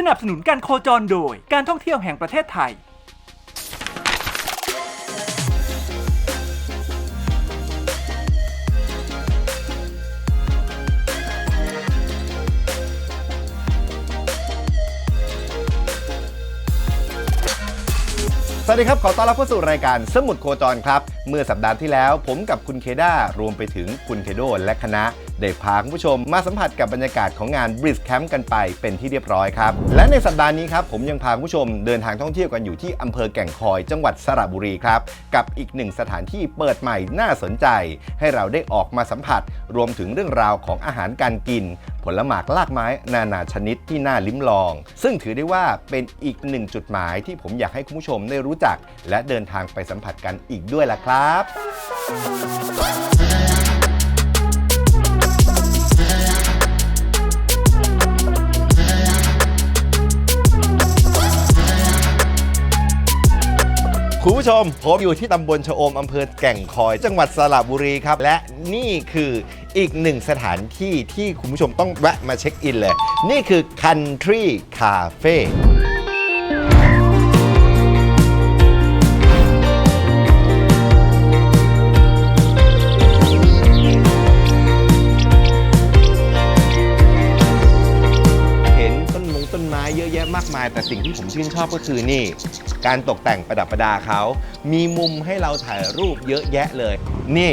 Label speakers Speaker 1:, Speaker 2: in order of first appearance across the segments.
Speaker 1: สนับสนุนการโคจรโดยการท่องเที่ยวแห่งประเทศไทย
Speaker 2: สวัสดีครับ ขอต้อนรับเข้าสู่รายการสมุดโคจรครับ เมื่อสัปดาห์ที่แล้วผมกับคุณเคด้ารวมไปถึงคุณเคโดและคณะ ได้พาคุณผู้ชมมาสัมผัสกับบรรยากาศของงาน b r i d g e Camp กันไปเป็นที่เรียบร้อยครับ และในสัปดาห์นี้ครับผมยังพาคุณผู้ชมเดินทางท่องเที่ยวกันอยู่ที่อำเภอแก่งคอยจังหวัดสระบุรีครับ กับอีกหนึ่งสถานที่เปิดใหม่น่าสนใจ ให้เราได้ออกมาสัมผัส รวมถึงเรื่องราวของอาหารการกิน ผลหมากลากไม้นานาชนิดที่น่าลิ้มลอง ซึ่งถือได้ว่าเป็นอีกหนึ่งจุดหมายที่ผมอยากให้คุณผู้ชมได้รู้จัก และเดินทางไปสัมผัสกันอีกด้วยล่ะครับ คุณผู้ชม ผมอยู่ที่ตำบลชะอมอำเภอแก่งคอย จังหวัดสระบุรีครับ และนี่คืออีกหนึ่งสถานที่ที่คุณผู้ชมต้องแวะมาเช็คอินเลย นี่คือ Country Cafe ากมาย แต่สิ่งที่ผมชื่นชอบก็คือนี่ การตกแต่งประดับประดาเขา มีมุมให้เราถ่ายรูปเยอะแยะเลย นี่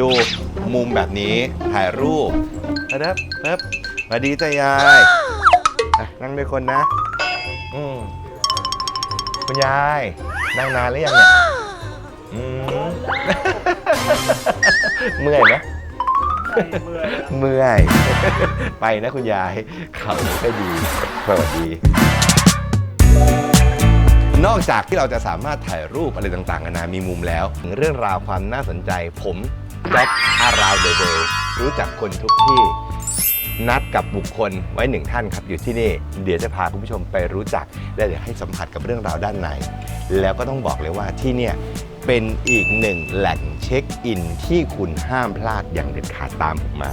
Speaker 2: ดูมุมแบบนี้ถ่ายรูปครับครับสวัสดีจ้ายายอะนั่งด้วยคนนะ อืมคุณยาย นั่งนานหรือยังเนี่ยอืม เมื่อยไหม เมื่อย ไปนะคุณยายเขาไม่ค่อยดีสวัสดี นอกจากที่เราจะสามารถถ่ายรูปอะไรต่างๆนานามีมุมแล้วถึงเรื่องราวความน่าสนใจ ผมจ็อบอาราวเดอะเดรู้จักคนทุกที่ นัดกับบุคคลไว้หนึ่งท่านครับอยู่ที่นี่ เดี๋ยวจะพาคุณผู้ชมไปรู้จัก และเดี๋ยวให้สัมผัสกับเรื่องราวด้านใน แล้วก็ต้องบอกเลยว่าที่เนี่ยเป็นอีกหนึ่งแหล่งเช็คอินที่คุณห้ามพลาดอย่างเด็ดขาดตามผมมา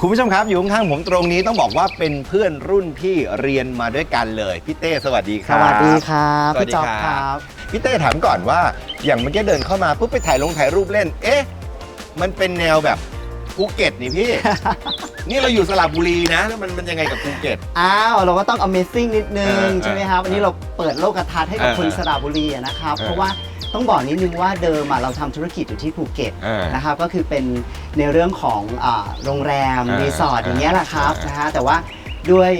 Speaker 2: คุณผู้ชมครับอยู่ข้างๆผมตรงนี้ต้องบอกว่าเป็นเพื่อนรุ่นพี่เรียนมาด้วยกันเลยพี่เต้สวัสดีค
Speaker 3: ส
Speaker 2: รับ
Speaker 3: วัสดีครับ
Speaker 2: สวัส
Speaker 3: พี่
Speaker 2: ดี
Speaker 3: จ๊อบ
Speaker 2: ค
Speaker 3: ค
Speaker 2: รั
Speaker 3: รับ บ
Speaker 2: พี่เต้ถามก่อนว่า อย่างเมื่อกี้เดินเข้ามาปุ๊บไปถ่ายลงถ่ายรูปเล่น เอ๊ะ มันเป็นแนวแบบภูเก็ตนี่พี่ นี่เราอยู่สระบุรีนะ แล้วมันมันยังไงกับภูเก็ต
Speaker 3: อ้าว เราก็ต้อง Amazing นิดนึง
Speaker 2: เออ
Speaker 3: ใช่ไหมครับ วันนี้เราเปิดโลกทัศน์ให้กับ
Speaker 2: เออ
Speaker 3: คนสระบุรีอะนะครับ
Speaker 2: เออ
Speaker 3: เพราะว่า ต้องบอกนิดนึงว่าเดิมอะเราทำธุรกิจอยู่ที่ภูเก็ต
Speaker 2: เออ
Speaker 3: นะครับก็คือเป็นในเรื่องของอาโรงแรม
Speaker 2: เออ
Speaker 3: รีสอร์ทอย่างเงี้ยแหละครับ
Speaker 2: เออ
Speaker 3: นะฮะแต่ว่าด้วย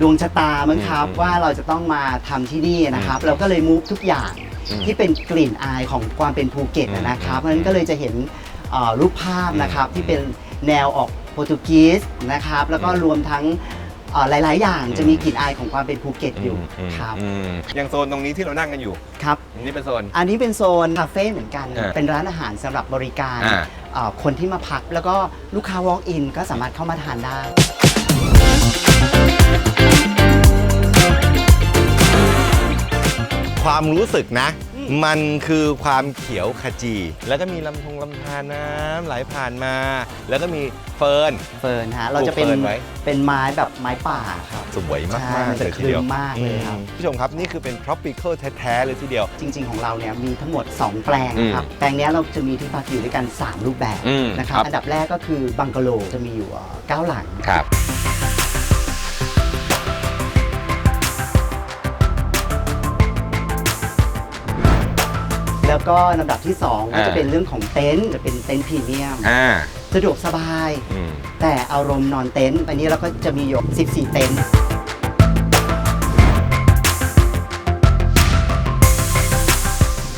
Speaker 3: ดวงชะตามั้งครับ
Speaker 2: อืม
Speaker 3: ว่าเราจะต้องมาทำที่นี่นะครับ เราก็เลยมูฟทุกอย่าง
Speaker 2: อืม
Speaker 3: ที่เป็นกลิ่นอายของความเป็นภูเก็ตอะนะครับเพราะฉะนั้นก็เลยจะเห็นเอ่อรูปภาพนะครับ
Speaker 2: อืม
Speaker 3: ที่เป็นแนวออกโปรตุกีสนะครับแล้วก็
Speaker 2: อืม
Speaker 3: รวมทั้ง เอ่อหลาย ๆ อย่าง
Speaker 2: อืม
Speaker 3: จะมีกลิ่นอายของความเป็นภูเก็ตอยู่ครับ
Speaker 2: อืมอย่างโซนตรงนี้ที่เรานั่งกันอยู่
Speaker 3: ครับ
Speaker 2: นี่เป็นโซน
Speaker 3: อันนี้เป็นโซนคาเฟ่เหมือนกัน
Speaker 2: อ่า
Speaker 3: เป็นร้านอาหารสำหรับบริการ
Speaker 2: อ่า
Speaker 3: เอ่อคนที่มาพักแล้วก็ลูกค้า walk in ก็สามารถเข้ามาทานได้
Speaker 2: ความรู้สึกนะ มันคือความเขียวขจี แล้วก็มีลำธงลำธารน้ำไหลผ่านมา แล้วก็มีเฟิร์น
Speaker 3: เฟิร์นฮะเราจะเป็น
Speaker 2: ปลูกเฟิร์นไว้
Speaker 3: เป็นไม้แบบไม้ป่าครับ
Speaker 2: สวยมาก
Speaker 3: ใช่
Speaker 2: ๆ
Speaker 3: มันจะ
Speaker 2: เลยทีเดียว
Speaker 3: คลึ้มมากเลยครับ
Speaker 2: อืมผู้ชมครับนี่คือเป็น tropical แท้ๆเลยทีเดียว
Speaker 3: จริง ๆ ของเราเนี่ยมีทั้งหมด 2 แปลงนะครับ
Speaker 2: อืม
Speaker 3: แปลงเนี้ยเราจะมีที่พักอยู่ด้วยกัน 3 รูปแบบ
Speaker 2: อืม
Speaker 3: นะครับ
Speaker 2: ครับ
Speaker 3: อันดับแรกก็คือบังกะโลจะมีอยู่เอ่อเก้าหลัง
Speaker 2: ครับ
Speaker 3: แล้วก็ลำดับที่2ก็
Speaker 2: อ่า
Speaker 3: จะเป็นเรื่องของเต็นท์จะเป็นเต็นท์พรีเมียม
Speaker 2: อ่า
Speaker 3: สะดวกสบาย
Speaker 2: อืม
Speaker 3: แต่อารมณ์นอนเต็นท์อันนี้เราก็จะมีอยู่14 เต็นท์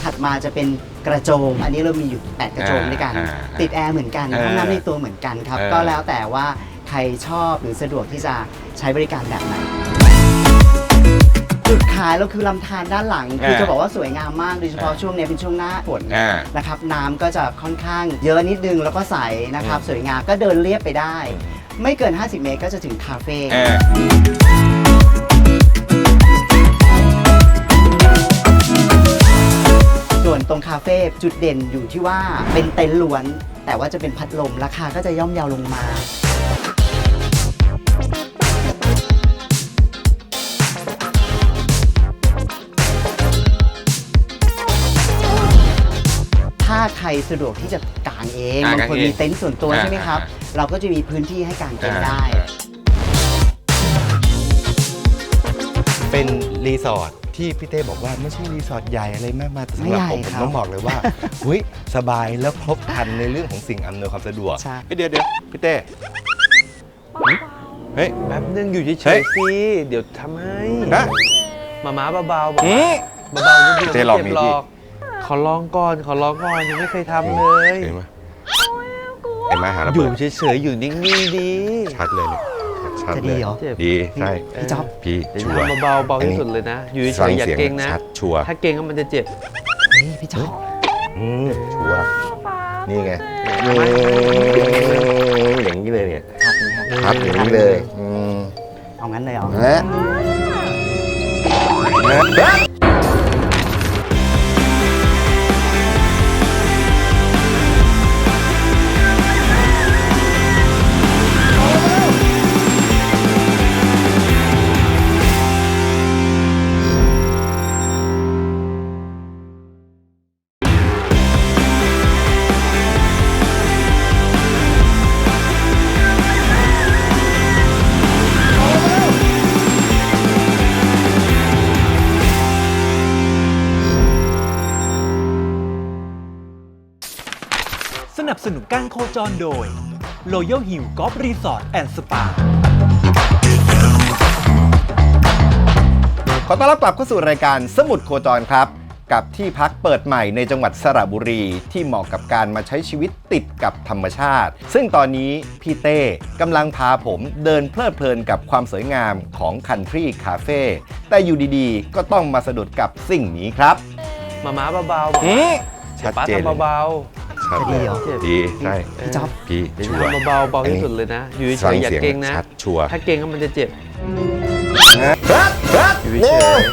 Speaker 3: ถัดมาจะเป็นกระโจม อันนี้เรามีอยู่ 8 กระโจมด้วยกัน
Speaker 2: อ่าอ่า
Speaker 3: ติดแอร์เหมือนกัน
Speaker 2: เออ
Speaker 3: ห้องน้ำในตัวเหมือนกันครับ
Speaker 2: เออ
Speaker 3: ก็แล้วแต่ว่าใครชอบหรือสะดวกที่จะใช้บริการแบบไหน จุดขายเราคือลำธารด้านหลัง คือจะบอกว่าสวยงามมากโดยเฉพาะช่วงนี้เป็นช่วงหน้าฝน
Speaker 2: อ่า
Speaker 3: นะครับน้ำก็จะค่อนข้างเยอะนิดนึงแล้วก็ใสนะครับ สวยงามก็เดินเรียบไปได้ ไม่เกิน 50 เมตรก็จะถึงคาเฟ่
Speaker 2: อ่า
Speaker 3: ส่วนตรงคาเฟ่จุดเด่นอยู่ที่ว่าเป็นเต็นท์ล้วน แต่ว่าจะเป็นพัดลมราคาก็จะย่อมเยาวลงมา รสะดวกที่จะกางเอง
Speaker 2: อ่า
Speaker 3: บางคน
Speaker 2: กางเอง
Speaker 3: มีเต็นท์ส่วนตัว
Speaker 2: อ่า
Speaker 3: ใช่ไหมครับ
Speaker 2: อ่า
Speaker 3: เราก็จะมีพื้นที่ให้กางเต็นท์ได้
Speaker 2: เป็นรีสอร์ทที่พี่เต้บอกว่าไม่ใช่รีสอร์ทใหญ่อะไรมากมายแต่สำหรับผม
Speaker 3: ไม่
Speaker 2: ผม
Speaker 3: ใหญ่ครับ
Speaker 2: ต้องบอกเลยว่าเฮ้ยสบายแล้วครบครันในเรื่องของสิ่งอำนวยความสะดวก
Speaker 3: ใช่
Speaker 2: เฮ้ยเดี๋ยวเดี๋ยวพี่เต้เฮ้ย
Speaker 4: แป๊บนึงอยู่เฉ
Speaker 2: เฮ้
Speaker 4: ย
Speaker 2: ย
Speaker 4: ๆสิ เดี๋ยวทำให้
Speaker 2: ฮะ
Speaker 4: มาม้าเบาๆ
Speaker 2: อืม
Speaker 4: เบาๆนิดเดียว
Speaker 2: เจ๊ลอง
Speaker 4: ไม่
Speaker 2: มี
Speaker 4: เจ็บหร
Speaker 2: พี่
Speaker 4: อก ขอลองก่อนขอลองก่อนยังไม่เคยทำเลย
Speaker 2: เห็นไหมเห็นไหมหาระ
Speaker 4: อ
Speaker 2: เบิ
Speaker 4: ยู่
Speaker 2: ด
Speaker 4: เฉยๆอยู่นิ่งๆดี
Speaker 2: ชัดเลยเนี่ยชัด
Speaker 3: จะ
Speaker 2: เล
Speaker 3: ดี
Speaker 2: ย
Speaker 3: เหรอ
Speaker 4: เจ็บ
Speaker 2: ดีใช่
Speaker 3: พี่จ๊อบ
Speaker 2: พี่
Speaker 4: เดี๋ยว
Speaker 2: ชัวร์
Speaker 4: ทำเบาๆเบาที่สุดเลยนะ อยู่เฉ
Speaker 2: ฟัง
Speaker 4: ยๆอย่า
Speaker 2: เสียง
Speaker 4: เก่งนะ
Speaker 2: ชัดชัวร์
Speaker 4: ถ้าเก่งก็มันจะเจ็บ
Speaker 3: นี่พี่จ๊อบ
Speaker 2: อืมชัวร์นี่ไงอืมอย่างนี้เลยเนี่ย
Speaker 3: ครับนี่ครับ
Speaker 2: ครับอย่างนี้เลยอืม
Speaker 3: เอางั้นเลยเหรอ
Speaker 2: ฮะฮะ
Speaker 1: สนับสนุนการโคจรโดย Royal Hill Golf Resort and Spa
Speaker 2: ขอต้อนรับกลับเข้าสู่รายการสมุดโคจรครับ กับที่พักเปิดใหม่ในจังหวัดสระบุรี ที่เหมาะกับการมาใช้ชีวิตติดกับธรรมชาติ ซึ่งตอนนี้พี่เต้กำลังพาผมเดินเพลิดเพลินกับความสวยงามของ Country Cafe แต่อยู่ดีๆ ก็ต้องมาสะดุดกับสิ่งนี้ครับ
Speaker 4: มาม้าเบาๆ
Speaker 2: อืม
Speaker 4: เดี๋
Speaker 2: ชั
Speaker 4: ยว
Speaker 2: ด
Speaker 4: ป้า
Speaker 2: เจน
Speaker 4: ทำเบา
Speaker 2: ชั ดเลย
Speaker 3: จะดีเหรอ
Speaker 2: ดีใช่
Speaker 4: ๆ
Speaker 3: พี่จ๊อบ
Speaker 2: พี่
Speaker 4: เดี๋ยว
Speaker 2: ชัวร์
Speaker 4: ทำเบาๆเบาที่สุดเลยนะ อยู่เฉ
Speaker 2: ฟัง
Speaker 4: ยๆอย่า
Speaker 2: เสียง
Speaker 4: เก่งนะ
Speaker 2: ชัดชัวร์
Speaker 4: ถ้าเก่งก็มันจะเจ็บ
Speaker 2: ฮะฮะฮะ
Speaker 4: อยู่
Speaker 2: โอ้
Speaker 4: เฉย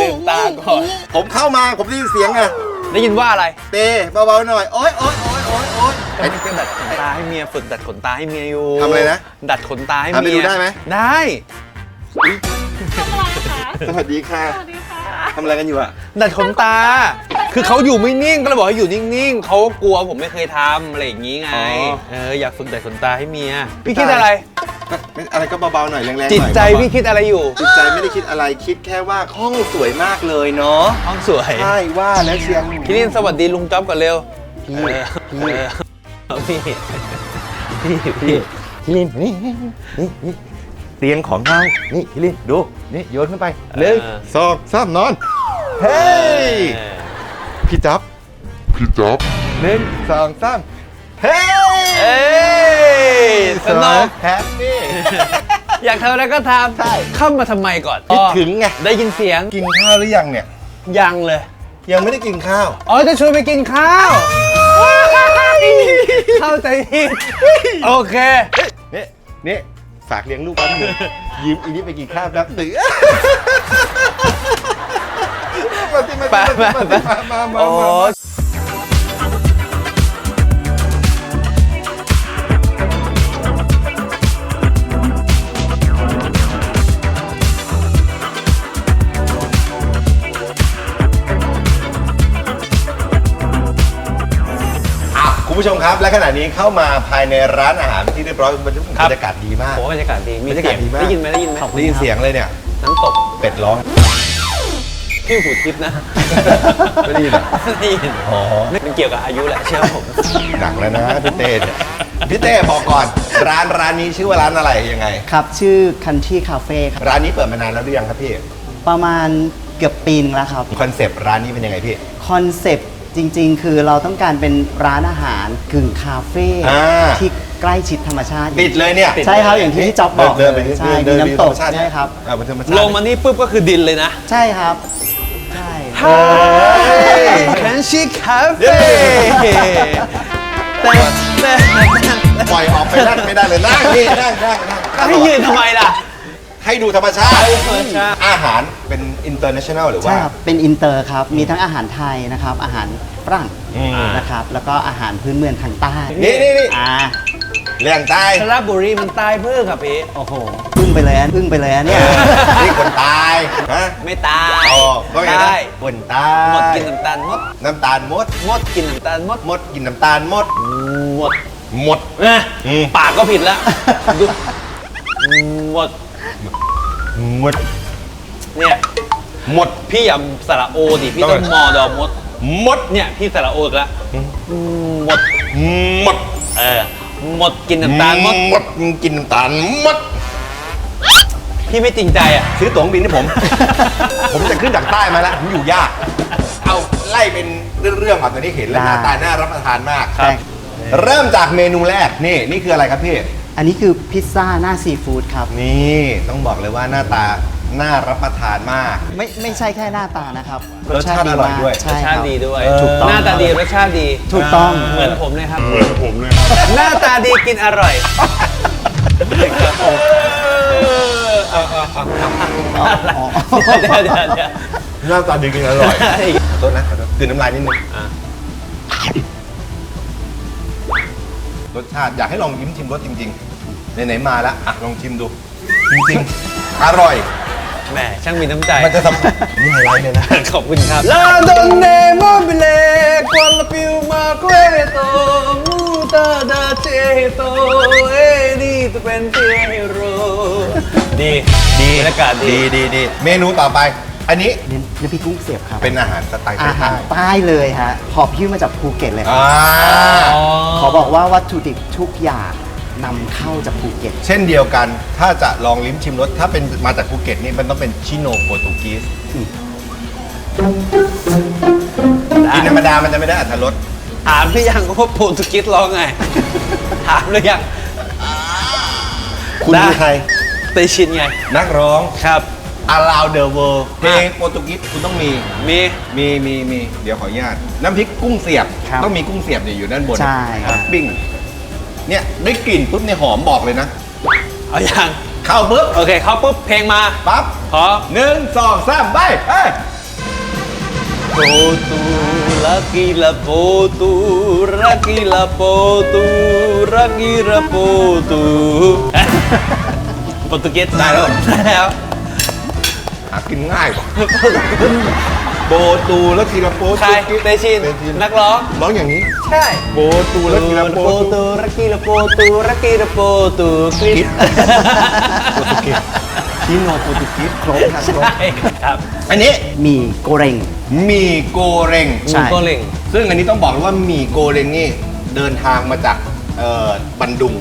Speaker 4: ลืมตาก่อน
Speaker 2: ผมเข้ามาผมได้ยินเสียงอะ
Speaker 4: ได้ยินว่าอะไร
Speaker 2: เต้เบาๆหน่อย โอ๊ยโอ๊ยโอ๊ยโอ๊ยโอ๊ย
Speaker 4: ไอ้นี่ก็ดัดขนตาให้เมียฝึกดัดขนตาให้เมียอยู่
Speaker 2: ทำอะไรนะ
Speaker 4: ดัดขนตาให้
Speaker 2: ทำให้
Speaker 4: เมีย
Speaker 2: ดูได้ไหม
Speaker 4: ได้
Speaker 2: สวัสดีค่ะ ทำอะไรกันอยู่อะ
Speaker 4: ดัดขนตา คือเขาอยู่ไม่นิ่งก็เลยบอกให้อยู่นิ่งๆเขากลัวผมไม่เคยทำอะไรอย่างนี้ไง
Speaker 2: อ๋อ
Speaker 4: เอออยากฝึกดัดขนตาให้เมีย พี่คิดอะไร
Speaker 2: อะไรก็เบาๆหน่อยแรงๆหน่อย
Speaker 4: จิตใจ
Speaker 2: เบาๆ
Speaker 4: พี่คิดอะไรอยู่
Speaker 2: จิตใจไม่ได้คิดอะไรคิดแค่ว่าห้องสวยมากเลยเนาะ
Speaker 4: ห้องสวย
Speaker 2: ใช่ว่าแล้วเชียง
Speaker 4: พี่ลินสวัสดีลุงจ๊อบก่อนเร็ว
Speaker 2: พี่
Speaker 4: เออ
Speaker 2: พี่
Speaker 4: เออพี่พี่พี่
Speaker 2: พี่ลินนี่นี่นี่นี่ เตียงของเรานี่พี่ลินดู นี่โยนขึ้นไปหนึ่งสองสามนอน เฮ้ย พี่จ๊อบ
Speaker 5: พี่จ๊อบ
Speaker 2: หนึ่งสองสามเฮ้ย
Speaker 4: เอ้ยสนุก
Speaker 2: แฮปปี้
Speaker 4: อยากทำอะไรก็ท
Speaker 2: ใช่ำ
Speaker 4: เข้ามาทำไมก่อน
Speaker 2: คิดถึงไง
Speaker 4: ได้ยินเสียง
Speaker 2: กินข้าวหรือยังเนี่ย
Speaker 4: ยังเลย
Speaker 2: ยังไม่ได้กินข้าว
Speaker 4: อ๋อ จะชวนไปกินข้าว เข้าใจผิดโอเค
Speaker 2: นี่นี่ ฝากเลี้ยงลูกแป๊บนึงยืมอีนี้ไปกินข้าวแป๊บหนึ่งมาสิมา
Speaker 4: ไป
Speaker 2: สิ
Speaker 4: ไป
Speaker 2: มา
Speaker 4: ไป
Speaker 2: สิมามามา
Speaker 4: โอ้
Speaker 2: มาอ่ คุณผู้ชมครับ และขณะนี้เข้ามาภายในร้านอาหารที่เรียบร้อยบรรยากาศดีมาก
Speaker 4: โหบรรยากาศดีมี
Speaker 2: บรรยากาศดีมาก
Speaker 4: ได้ยินไหมได้ยินไหม
Speaker 2: ได้ยินเสียงเลยเนี่ย
Speaker 4: น้ำตก
Speaker 2: เป็ดร้อง
Speaker 4: พี่หูทิพย์นะ
Speaker 2: ไม่ได้ยินเหรอ
Speaker 4: ไม่ได้ยิน
Speaker 2: อ๋อ
Speaker 4: มันเกี่ยวกับอายุแหละเชื่อผม
Speaker 2: หนักแล้วนะพี่เต้เนี่ยพี่เต้บอกก่อนร้านร้านนี้ชื่อว่าร้านอะไรยังไง
Speaker 3: ครับ ชื่อ Country Cafe ครับ
Speaker 2: ร้านนี้เปิดมานานแล้วหรือยังครับพี่
Speaker 3: ประมาณเกือบปีนึงแล้วครับ
Speaker 2: คอนเซปต์ร้านนี้เป็นยังไงพี่
Speaker 3: คอนเซปต์ จริง ๆ คือเราต้องการเป็นร้านอาหารกึ่งคาเฟ่
Speaker 2: อ่า
Speaker 3: ที่ใกล้ชิดธรรมชาติ
Speaker 2: ติดเลยเนี่ย
Speaker 3: ใช่ครับอย่างที่พี่จ๊อบบอก
Speaker 2: เดินไป
Speaker 3: ใช่
Speaker 2: เดิน
Speaker 3: มี
Speaker 2: ไป
Speaker 3: น้ำตก
Speaker 2: ธรรมชาติ
Speaker 3: ใช่ครับ
Speaker 2: อ่าบนธรรมชาติ
Speaker 4: ลงมานี่ปุ๊บก็คือดินเลยนะ
Speaker 3: ใช่ครับใช่
Speaker 4: แคนชิคาเฟ่แต่แต่
Speaker 2: ปล่อยออกไปนั่งไม่ได้เลยนั่งนี่นั่งนั่งนั่ง
Speaker 4: ก็ให้ยืนทำไมล่ะ
Speaker 2: ให้ดูธรรมชาติ
Speaker 4: ให้ดูธรรมชาติ
Speaker 2: อาหารเป็นอินเตอร์เนชั่นแนลหรือ
Speaker 3: ใช่
Speaker 2: ว่า
Speaker 3: ครับ เป็นอินเตอร์ครับ มีทั้งอาหารไทยนะครับ อาหารฝรั่ง
Speaker 2: อืม
Speaker 3: นะครับ แล้วก็อาหารพื้นเมืองทางใต้
Speaker 2: นี่นี่นี่
Speaker 3: อ่า
Speaker 2: เรื่องใต้
Speaker 4: สระบุรีมันตายเพื่อครับพี่
Speaker 3: โอ้โห พึ่งไปเลยอะพึ่งไปเลยอะเนี่ย
Speaker 2: นี่คนตายฮะ
Speaker 4: ไม่ตาย
Speaker 2: อ๋อก็ไงนะ
Speaker 4: ตาย
Speaker 2: คนตาย
Speaker 4: หมดกินน้ำตาลหมด
Speaker 2: น้ำตาลมด
Speaker 4: หมดกินน้ำตาลหมด
Speaker 2: มดกินน้ำตาลมด
Speaker 4: หมด
Speaker 2: หมด
Speaker 4: นะ
Speaker 2: อืม
Speaker 4: ปากก็ผิดแล้วดูหมด
Speaker 2: หมด
Speaker 4: เนี่ย
Speaker 2: หมด
Speaker 4: พี่อย่าสระโอดิพี่ต้อง
Speaker 2: ต้อง
Speaker 4: มอดอมด
Speaker 2: หมด
Speaker 4: เนี่ยพี่สระโออีกแล้วหมด
Speaker 2: หมด
Speaker 4: เออหมดกินน้ำตาลหมด
Speaker 2: หมดกินน้ำตาลหมด
Speaker 4: พี่ไม่จริงใจอะ
Speaker 2: ซื้อตั๋วเครื่องบินให้ผม ผมจะขึ้นจากใต้มาแล้วผมอยู่ยาก เอาไล่เป็นเรื่องๆก่อนตอนนี้เห็นแล้วหน้าตาน่ารับประทานมาก
Speaker 4: ครับ
Speaker 2: เริ่มจากเมนูแรกนี่นี่คืออะไรครับพี่
Speaker 3: อันนี้คือพิซซ่าหน้าซีฟู้ดครับ
Speaker 2: นี่ต้องบอกเลยว่าหน้าตาน่ารับประทานมาก
Speaker 3: ไม่ไม่ใช่แค่หน้าตานะครับ
Speaker 2: รสชาติอร่อยด้วย
Speaker 3: ใช่
Speaker 4: รส
Speaker 3: ค
Speaker 4: ชา
Speaker 3: รับ
Speaker 4: ติดีด้วย
Speaker 2: เออถูกต้อง
Speaker 4: หน้าตาดีรสชาติดี
Speaker 3: ถูกต้อง
Speaker 4: เหมือนผมเลยครับ เหมือนผมเลยหน้าตาดีกินอร่อย
Speaker 3: อ๋อ
Speaker 4: เดี๋ยวเดี๋ยวเดี๋ยว
Speaker 2: หน้าตาดีกินอร่อย ขอโทษนะขอโทษกลืนน้ำลายนิดนึง
Speaker 4: อะ
Speaker 2: รสชาติ อยากให้ลองยิ้มชิมรสจริงๆไหนๆมาแล้วอะลองชิมดู จริงๆ อร่อย
Speaker 4: แหมช่างมีน้ำใจ
Speaker 2: มันจะสัมผัสนี่ไฮไลท์เลยนะ
Speaker 4: ขอบคุณครับ La donne mobile quella più ma questo muta da ceto e di tu pensiero ดีดีบรรยากาศดี
Speaker 2: ดีดีเมนูต่อไป อันนี้
Speaker 3: เน้ นน้ำพริกกุ้งเสียบครับ
Speaker 2: เป็นอาหารสไตล์
Speaker 3: อาหา
Speaker 2: ใต้
Speaker 3: รใต้เลยฮะหอบพิ้วมาจากภูเก็ตเลยค
Speaker 2: อ่
Speaker 3: รับาขอบอกว่าวัตถุดิบทุกอย่างนำเข้าจากภูเก็ต
Speaker 2: เช่นเดียวกันถ้าจะลองลิ้มชิมรสถ้าเป็นมาจากภูเก็ตนี่มันต้องเป็นชิโนโปรตุกีสกินธรรมดามันจะไม่ได้อัตรส
Speaker 4: ถามหรือยังว่าโปรตุเกสร้องไง ถามหรือยัง
Speaker 2: คุณ
Speaker 4: ได้
Speaker 2: คือใคร
Speaker 4: เตชินไง
Speaker 2: นักร้อง
Speaker 4: ครับ
Speaker 2: Around the World เพล
Speaker 4: อะ
Speaker 2: งโปรตุกีสคุณต้องมี
Speaker 4: มี
Speaker 2: มีมีมีเดี๋ยวขออนุญาต น้ำพริกกุ้งเสียบ
Speaker 3: ครับ
Speaker 2: ต้องมีกุ้งเสียบเนี่ยอยู่ด้านบน
Speaker 3: ใช่ครับ
Speaker 2: ปิ้ง เนี่ยได้กลิ่นปุ๊บเนี่ยหอมบอกเลยนะ
Speaker 4: เอาอย่าง
Speaker 2: เข้าปุ๊บ
Speaker 4: โอเค เข้าปุ๊บเพลงมา
Speaker 2: ปั๊บ
Speaker 4: พร้อม
Speaker 2: หนึ่งสองสามไปเอ้ย
Speaker 4: Potu, laki la potu, raki la potu, raki la potu โปรตุเกสได้แล้ว ได้แล้ว
Speaker 2: หากินง่ายกว่าโบตูแล้วทีละโป
Speaker 4: ใคร
Speaker 2: ตุกีส
Speaker 4: เตชิน
Speaker 2: เตชิน
Speaker 4: นักร้อง
Speaker 2: ร้องอย่างนี้
Speaker 4: ใช่
Speaker 2: โบตูแล้วทีละโป
Speaker 4: โป
Speaker 2: ตุ
Speaker 4: ตูรักกี้ละโปตูรักกี้ละโปตูคริส
Speaker 2: โปรตุกีสชิโนโปรตุกีสครบครับครบ
Speaker 4: ใช่ครับ
Speaker 2: อันนี้
Speaker 3: มีโกเรง
Speaker 2: หมี่โกเร็ง
Speaker 3: ใช่
Speaker 4: มูโกเล่ง
Speaker 2: ซึ่งอันนี้ต้องบอกเลยว่าหมี่โกเร็งนี่เดินทางมาจากเอ่อบันดุง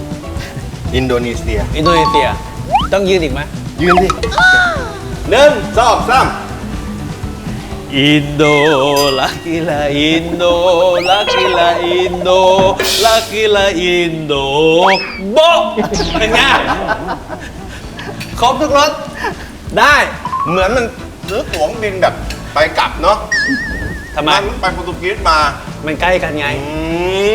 Speaker 2: อินโดนีเซีย
Speaker 4: อินโดนีเซีย ต้องยืนอีกไหม
Speaker 2: ยืนสิ หนึ่งสองสาม
Speaker 4: อินโดลักกี้ละอินโดลักกี้ละอินโดลักกี้ละอินโดโบะเป็นไงครบทุกรสได้
Speaker 2: เหมือนมันซื้อตั๋วเครื่องบินแบบไปกลับเนาะ
Speaker 4: ทำไม
Speaker 2: มันไปโปรตุเกสมา
Speaker 4: มันใกล้กันไง
Speaker 2: อื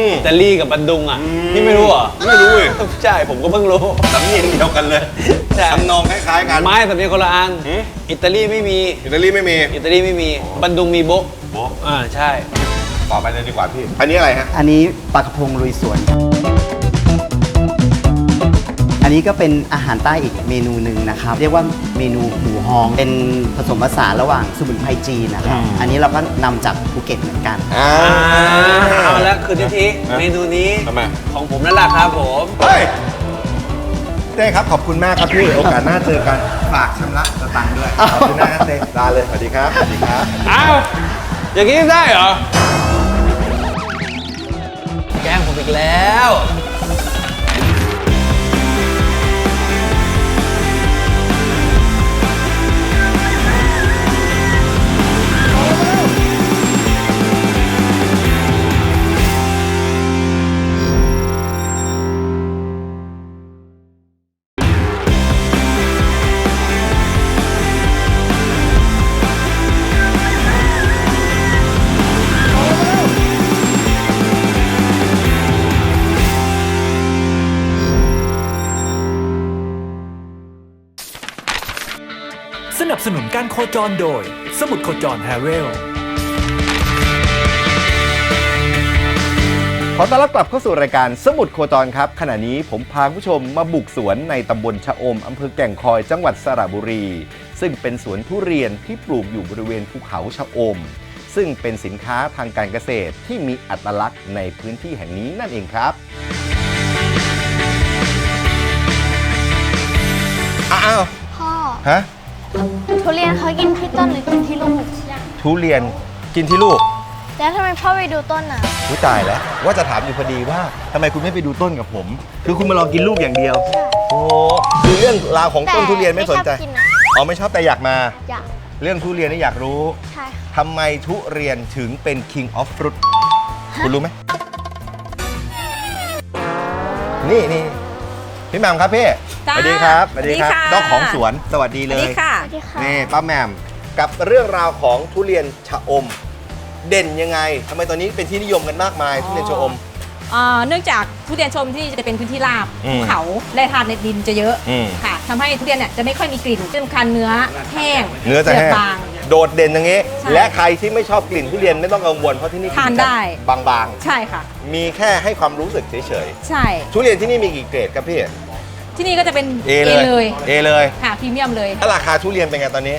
Speaker 2: ม
Speaker 4: อิตาลีกับบันดุงอะ นี่ไม่รู้เหรอ
Speaker 2: ไม่รู้เลย
Speaker 4: ใช่ ผมก็เพิ่งรู้
Speaker 2: สำเนียงเดียวกันเลย
Speaker 4: ใช่
Speaker 2: ทำนองคล้ายๆกัน
Speaker 4: ไม้แต่เป็นคนละอัน
Speaker 2: หืม
Speaker 4: อิตาลีไม่มี
Speaker 2: อิตาลีไม่มี
Speaker 4: อิตาลีไม่มี บันดุงมีโบะ
Speaker 2: โบ๊ะ
Speaker 4: อ่าใช่
Speaker 2: ต่อไปเลยดีกว่าพี่ อันนี้อะไรฮะ
Speaker 3: อันนี้ปลากระพงลุยสวน อันนี้ก็เป็นอาหารใต้อีกเมนูหนึ่งนะครับ เรียกว่าเมนูหมูฮอง เป็นผสมผสานระหว่างสมุนไพรจีนนะครับอันนี้เราก็นำจากภูเก็ตเหมือนกัน
Speaker 2: อ่า
Speaker 4: เอาละคือทิที
Speaker 2: ฮะ
Speaker 4: เมนูนี้
Speaker 2: ทำไม
Speaker 4: ของผมนั่นแหละครับผม
Speaker 2: เฮ้ย เตเต้ครับ ขอบคุณมากครับพี่ โอกาสหน้าเจอกัน ฝากชำระสตังค์ด้วย ขอบคุณมากนะเต้ลาเลย สวัสดีครับ สวัสดีครับ
Speaker 4: อ้าว อย่างนี้ได้เหรอ แกล้งผมอีกแล้ว
Speaker 1: คจรโดย สมุดโคจรแฮร์เวล
Speaker 2: ขอต้อนรับกลับเข้าสู่รายการสมุดโคจรครับ ขณะนี้ผมพาคุณผู้ชมมาบุกสวนในตำบลชะอมอำเภอแก่งคอยจังหวัดสระบุรี ซึ่งเป็นสวนทุเรียนที่ปลูกอยู่บริเวณภูเขาชะอม ซึ่งเป็นสินค้าทางการเกษตรที่มีอัตลักษณ์ในพื้นที่แห่งนี้นั่นเองครับ อ้าว
Speaker 5: พ่อ
Speaker 2: ฮะ
Speaker 5: ทุ เรียนเขากินที่ต้นหรือกินที่ลูก
Speaker 2: ทุเรียนกินที่ลูก
Speaker 5: แล้วทำไมพ่อไปดูต้นอะ
Speaker 2: อุ้ยตายแล้ว ว่าจะถามอยู่พอดีว่าทำไมคุณไม่ไปดูต้นกับผม คือคุณมาลองกินลูกอย่างเดียว โอ้คือเรื่องราวของต้นทุเรียนไม่สนใจ
Speaker 5: ชอบกินนะ
Speaker 2: อ๋อไม่ชอบแต่อยากมา
Speaker 5: อยาก
Speaker 2: เรื่องทุเรียนนี่อยากรู้
Speaker 5: ใช่ค่ะ
Speaker 2: ทำไมทุเรียนถึงเป็น king of fruit คุณรู้ไหมนี่นี่พี่แหม่มครับพี่ส
Speaker 6: จ้า
Speaker 2: วัสดีครับสวัสดีครับ
Speaker 6: สวัสดีค่ะ
Speaker 2: เจ้าของสวนสวัสดี
Speaker 6: ส
Speaker 2: เล
Speaker 6: วัสดี
Speaker 2: ย
Speaker 6: ค่ะ
Speaker 5: สวัส ดีค่ะ
Speaker 2: นี่ป้าแหม่มกับเรื่องราวของทุเรียนชะอม เด่นยังไงทำไมตอนนี้เป็นที่นิยมกันมากมายทุเรียนชะอม
Speaker 6: อ่าเนื่องจากทุเรียนชมที่จะเป็นพื้นที่ราบ
Speaker 2: อืม
Speaker 6: ภูเขาและธาตุในดินจะเยอะ
Speaker 2: อืม
Speaker 6: ค่ะทำให้ทุเรียนเนี่ยจะไม่ค่อยมีกลิ่นที่สำคัญเนื้อแห้ง
Speaker 2: เนื้อจะ
Speaker 6: ปลื
Speaker 2: แห้
Speaker 6: ก
Speaker 2: ง
Speaker 6: บาง
Speaker 2: โดดเด่นอย่างนี้
Speaker 6: ใช่
Speaker 2: และใครที่ไม่ชอบกลิ่นทุเรียนไม่ต้องกังวลเพราะที่นี่
Speaker 6: ทานได้
Speaker 2: บาง
Speaker 6: ใช่ค่ะ
Speaker 2: ๆ มีแค่ให้ความรู้สึกเฉย
Speaker 6: ใช่
Speaker 2: ๆทุเรียนที่นี่มีกี่เกรดครับพี่
Speaker 6: ที่นี่ก็จะเป็น
Speaker 2: A เลย
Speaker 6: เลย
Speaker 2: A เลย
Speaker 6: ค่ะพรีเมียมเลย
Speaker 2: ถ้าราคาทุเรียนเป็นไงตอนนี้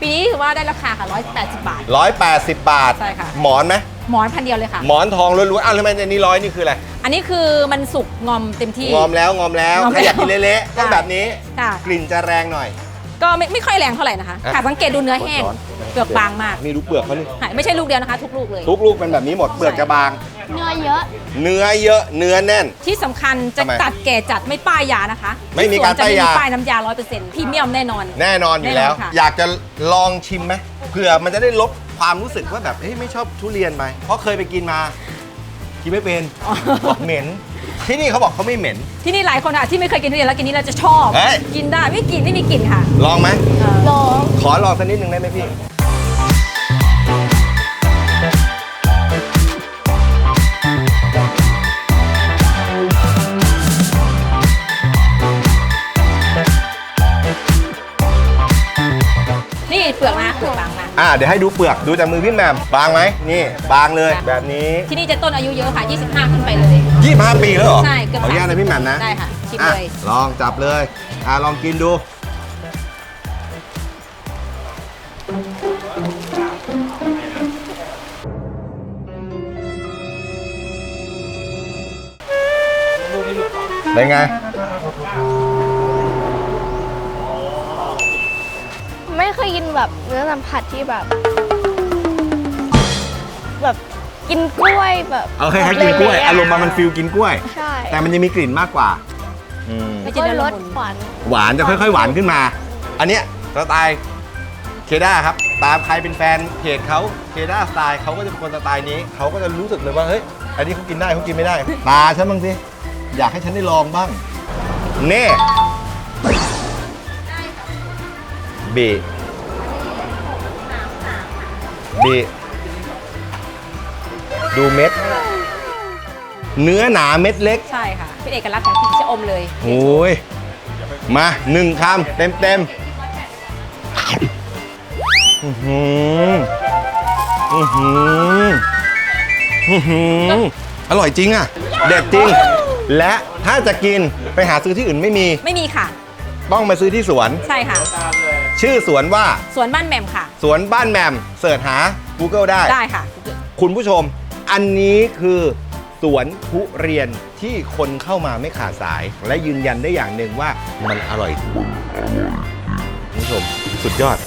Speaker 6: ปีนี้ถือว่าได้ราคาค่ะ 180 บาท
Speaker 2: 180 บาท
Speaker 6: ใช่ค่ะ
Speaker 2: หมอนไหม
Speaker 6: หมอนพันเดียวเลยค่ะ
Speaker 2: หมอนทองล้วนๆอ้าวแล้วทำไมในนี้ร้อยนี่คืออะไร
Speaker 6: อันนี้คือมันสุกงอมเต็มที่
Speaker 2: งอมแล้วงอมแล้ว
Speaker 6: งอม
Speaker 2: ใครอยากกิน
Speaker 6: แล้ว
Speaker 2: เละๆต้อง
Speaker 6: ใช่
Speaker 2: แบบนี้
Speaker 6: ค่ะ
Speaker 2: กลิ่นจะแรงหน่อย
Speaker 6: ก็ไม่ไม่ค่อยแรงเท่าไหร่นะคะ
Speaker 2: อะ
Speaker 6: ค่ะสังเกตดูเนื้อแห้ง
Speaker 2: ร้อน
Speaker 6: เปลือกบางมาก
Speaker 2: นี่ดูเปลือกเขานี่
Speaker 6: ค่ะไม่ใช่ลูกเดียวนะคะ ทุกลูกเลย
Speaker 2: ทุกลูกเป็นแบบนี้หมดเปลือกจะบาง
Speaker 5: เนื้อเยอะ
Speaker 2: เนื้อเยอะเนื้อแน่น
Speaker 6: ที่สำคัญจะ
Speaker 2: ทำไม
Speaker 6: ตัดแก่จัดไม่ป้ายยานะคะ
Speaker 2: ไม่มีการ
Speaker 6: ที่สวนจะ
Speaker 2: ป้ายยา
Speaker 6: ไม่มีป้ายน้ำยา100%พรีเมียมแน่นอน
Speaker 2: แน่นอนอยู่แล้ว
Speaker 6: แน่นอนค่ะ
Speaker 2: อยากจะลองชิมไหมเผื่อมันจะได้ลบความรู้สึกว่าแบบเฮ้ยไม่ชอบทุเรียนไปเพราะเคยไปกินมากินไม่เป็นบอกเหม็น ที่นี่เขาบอกเขาไม่เหม็น
Speaker 6: ที่นี่หลายคนค่ะที่ไม่เคยกินทุเรียนแล้วกินนี้เราจะชอบ
Speaker 2: เฮ้ย
Speaker 6: กินได้ไม่กลิ่นไม่มีกลิ่นค่ะ
Speaker 2: ลองไหม
Speaker 5: ลอง
Speaker 2: ขอลองสักนิดหนึ่งได้ไหมพี่
Speaker 6: อกบางมาก
Speaker 2: อ่าเดี๋ยวให้ดูเปลือกดูจากมือพี่แหมมบางไหมนี่ บางเลยแบบนี้
Speaker 6: ที่นี่จะต้นอายุเยอะค่ะ 25 ขึ้นไปเลย
Speaker 2: 25ปีแล้วเหรอ
Speaker 6: ใช่เกือบ
Speaker 2: ขออนุญาตนะพี่แหมมนะ
Speaker 6: ได้ค่ะชิม
Speaker 2: อะ
Speaker 6: เลย
Speaker 2: ลองจับเลยอ่าลองกินดู เป็นไง
Speaker 5: แบบเนื้อสัมผัสที่แบบ แบบกินกล้วยแบบ
Speaker 2: เอาให้ให้กินกล้วย
Speaker 5: เะๆะ
Speaker 2: อารมณ์มันฟิลกินกล้วย
Speaker 5: ใช่
Speaker 2: แต่มันจะมีกลิ่นมากกว่าอืม
Speaker 6: ไม่
Speaker 5: ก็
Speaker 6: ใช่เนื้อ
Speaker 5: ร
Speaker 6: ละ
Speaker 5: ส
Speaker 6: มุน
Speaker 5: หวาน
Speaker 2: หวานจะค่อยๆ หวานขึ้นมา อันเนี้ยสไตล์เคด้าครับ ตามใครเป็นแฟนเพจเขาเคด้าสไตล์เขาก็จะเป็นคนสไตล์นี้เขาก็จะรู้สึกเลยว่าเฮ้ยอันนี้เขากินได้เขากินไม่ได้ ตาฉันบ้างสิอยากให้ฉันได้ลองบ้างเน่บี บีดูเม็ด เนื้อหนาเม็ดเล็ก
Speaker 6: ใช่ค่ะ เป็นเอกลักษณ์ของพริกชะอมเลย
Speaker 2: โอ้ย มาหนึ่งคำเต็มเต็มๆอื้อหืออื้อหืออื้อหืออร่อยจริงอะ เด็ดจริง และถ้าจะกินไปหาซื้อที่อื่นไม่มี
Speaker 6: ไม่มีค่ะ
Speaker 2: ต้องมาซื้อที่สวน
Speaker 6: ใช่ค่ะ
Speaker 2: ชื่อสวนว่า
Speaker 6: สวนบ้านแหม่มค่ะ
Speaker 2: สวนบ้านแหมมเสิร์ชหา Google ได้
Speaker 6: ได้ค่ะ
Speaker 2: คุณผู้ชม อันนี้คือสวนทุเรียนที่คนเข้ามาไม่ขาดสาย และยืนยันได้อย่างหนึ่งว่ามันอร่อยคุณผู้ชม สุดยอด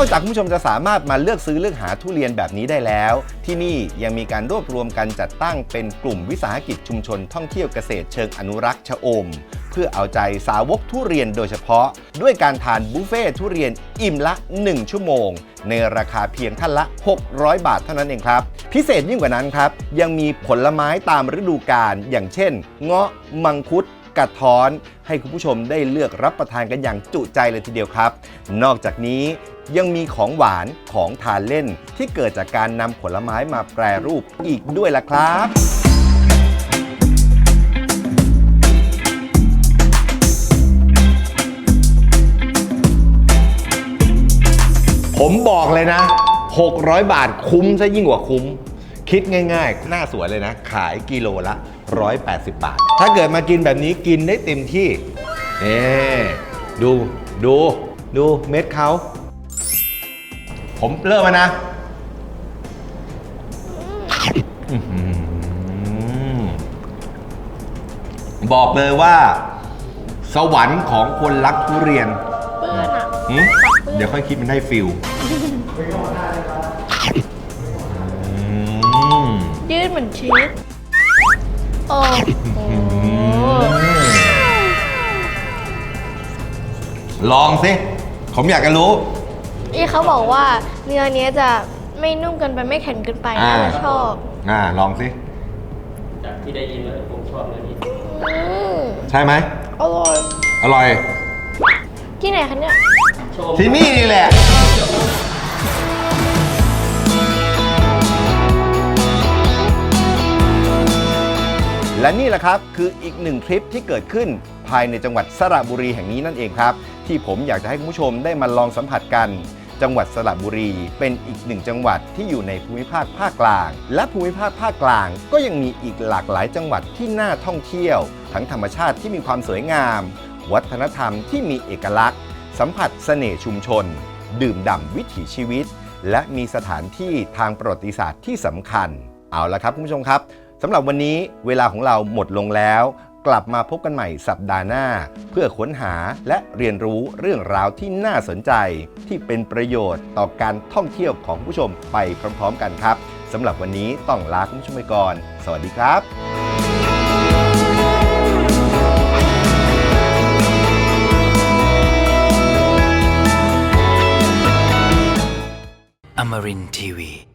Speaker 2: อกจากคุณผู้ชมจะสามารถมาเลือกซื้อเลือกหาทุเรียนแบบนี้ได้แล้ว ที่นี่ยังมีการรวบรวมกันจัดตั้งเป็นกลุ่มวิสาหกิจชุมชนท่องเที่ยวเกษตรเชิงอนุรักษ์ชะอม เพื่อเอาใจสาวกทุเรียนโดยเฉพาะ ด้วยการทานบุฟเฟ่ทุเรียนอิ่มละ 1 ชั่วโมง ในราคาเพียงท่านละ 600 บาทเท่านั้นเองครับ พิเศษยิ่งกว่านั้นครับยังมีผลไม้ตามฤดูกาลอย่างเช่น เงาะมังคุดกระท้อนให้คุณผู้ชมได้เลือกรับประทานกันอย่างจุใจเลยทีเดียวครับ นอกจากนี้ ยังมีของหวานของทานเล่น ที่เกิดจากการนำผลไม้มาแปรรูปอีกด้วยล่ะครับ ผมบอกเลยนะ 600 บาทคุ้มซะยิ่งกว่าคุ้ม คิดง่าย ๆ หน้าสวยเลยนะ ขายกิโลละ 180 บาท ถ้าเกิดมากินแบบนี้กินได้เต็มที่เน่ดูดูดูเม็ดเขา ผมเริ่มมานะอื้อหือบอกเลยว่า สวรรค์ของคนรักทุเรียน
Speaker 5: เปื้อนอะ
Speaker 2: หืม เดี๋ยวค่อยคิดมันได้ฟิลอืม
Speaker 5: ยืดเหมือนชีสโอ้โห
Speaker 2: ลองสิ ผมอยากจะรู้
Speaker 5: อีเขาบอกว่าเนื้อเนี้ยจะไม่นุ่มเกินไปไม่แข็งเกินไป
Speaker 2: อ่า
Speaker 5: น่าจะชอบ
Speaker 2: อ่าลองสิ
Speaker 5: อืม
Speaker 2: ใช่ไหม
Speaker 5: อร่อย
Speaker 2: อร่อย
Speaker 5: ที่ไหนคะเนี่ย
Speaker 2: ที่นี่นี่แหละและนี่แหละครับ คืออีกหนึ่งคลิปที่เกิดขึ้นภายในจังหวัดสระบุรีแห่งนี้นั่นเองครับ ที่ผมอยากจะให้คุณผู้ชมได้มาลองสัมผัสกัน จังหวัดสระบุรี เป็นอีกหนึ่งจังหวัดที่อยู่ในภูมิภาคภาคกลาง และภูมิภาคภาคกลาง ก็ยังมีอีกหลากหลายจังหวัดที่น่าท่องเที่ยว ทั้งธรรมชาติที่มีความสวยงาม วัฒนธรรมที่มีเอกลักษณ์ สัมผัสเสน่ห์ชุมชน ดื่มด่ำวิถีชีวิต และมีสถานที่ทางประวัติศาสตร์ที่สำคัญ เอาละครับคุณผู้ชมครับสำหรับวันนี้เวลาของเราหมดลงแล้ว กลับมาพบกันใหม่สัปดาห์หน้า เพื่อค้นหาและเรียนรู้เรื่องราวที่น่าสนใจ ที่เป็นประโยชน์ต่อการท่องเที่ยวของผู้ชมไปพร้อม ๆ กันครับสำหรับวันนี้ต้องลาคุณผู้ชมไปก่อน สวัสดีครับ
Speaker 7: Amarin Tiwi.